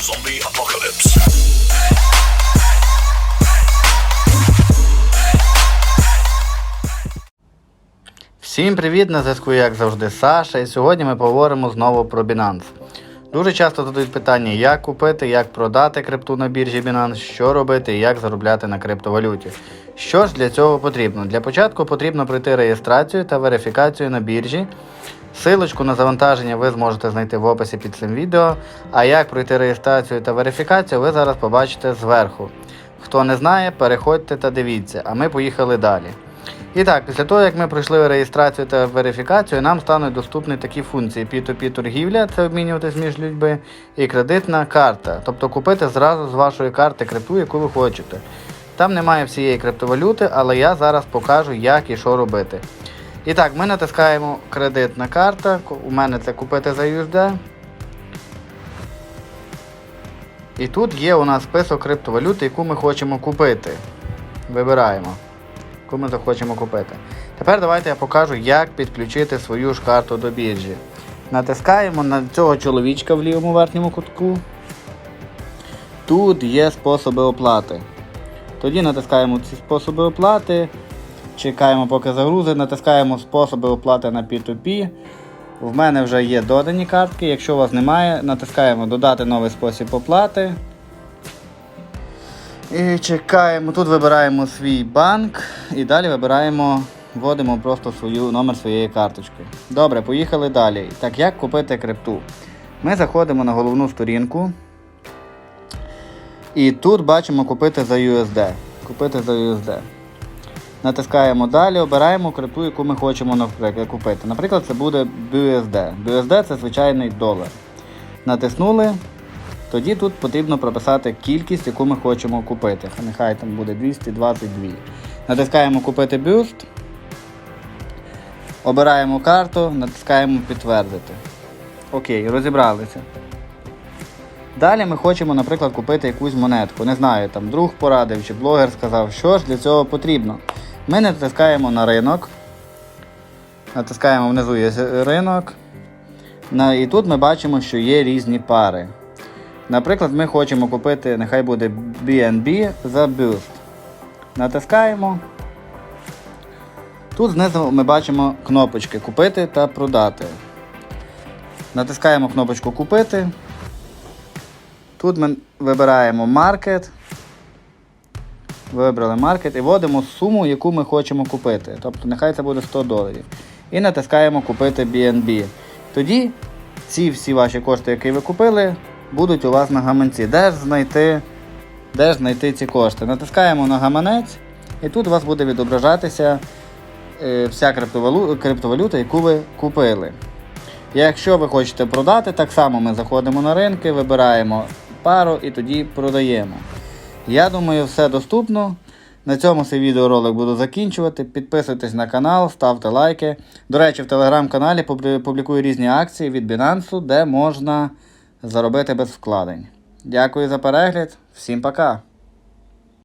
zombie apocalypse. Всім привіт! На зв'язку, як завжди, Саша. І сьогодні ми поговоримо знову про Binance. Дуже часто задають питання, як купити, як продати крипту на біржі Binance, що робити і як заробляти на криптовалюті. Що ж для цього потрібно? Для початку потрібно пройти реєстрацію та верифікацію на біржі. Силочку на завантаження ви зможете знайти в описі під цим відео. А як пройти реєстрацію та верифікацію, ви зараз побачите зверху. Хто не знає, переходьте та дивіться, а ми поїхали далі. І так, після того, як ми пройшли реєстрацію та верифікацію, нам стануть доступні такі функції P2P торгівля, це обмінюватись між людьми, і кредитна карта, тобто купити зразу з вашої карти крипту, яку ви хочете. Там немає всієї криптовалюти, але я зараз покажу, як і що робити. І так, ми натискаємо кредитна карта. У мене це купити за USD. І тут є у нас список криптовалюти, яку ми хочемо купити. Вибираємо яку ми захочемо купити. Тепер давайте я покажу, як підключити свою ж карту до біржі. Натискаємо на цього чоловічка в лівому верхньому кутку. Тут є способи оплати. Тоді натискаємо ці способи оплати. Чекаємо, поки загрузить, натискаємо способи оплати на P2P. В мене вже є додані картки. Якщо у вас немає, натискаємо Додати новий спосіб оплати. І чекаємо, тут вибираємо свій банк і далі вибираємо, вводимо просто свою, номер своєї карточки. Добре, поїхали далі. Так, як купити крипту? Ми заходимо на головну сторінку. І тут бачимо купити за USD. Купити за USD. Натискаємо далі, обираємо крипту, яку ми хочемо купити. Наприклад, це буде BUSD. BUSD це звичайний долар. Натиснули. Тоді тут потрібно прописати кількість, яку ми хочемо купити. Нехай там буде 222. Натискаємо Купити бюст. Обираємо карту, натискаємо підтвердити. Окей, розібралися. Далі ми хочемо, наприклад, купити якусь монетку. Не знаю, там друг порадив чи блогер сказав, що ж для цього потрібно. Ми натискаємо на ринок. Натискаємо внизу є ринок. І тут ми бачимо, що є різні пари. Наприклад, ми хочемо купити, нехай буде BNB за Boost. Натискаємо. Тут знизу ми бачимо кнопочки Купити та продати. Натискаємо кнопочку Купити. Тут ми вибираємо Market. Вибрали Market і вводимо суму, яку ми хочемо купити. Тобто нехай це буде 100 доларів. І натискаємо Купити BNB. Тоді ці всі ваші кошти, які ви купили, будуть у вас на гаманці. Де ж знайти, де ж знайти ці кошти? Натискаємо на гаманець, і тут у вас буде відображатися е, вся криптовалю, криптовалюта, яку ви купили. Якщо ви хочете продати, так само ми заходимо на ринки, вибираємо пару і тоді продаємо. Я думаю, все доступно. На цьому цей відеоролик буду закінчувати. Підписуйтесь на канал, ставте лайки. До речі, в телеграм-каналі публікую різні акції від Binance, де можна заробити без вкладень. Дякую за перегляд, всім пока!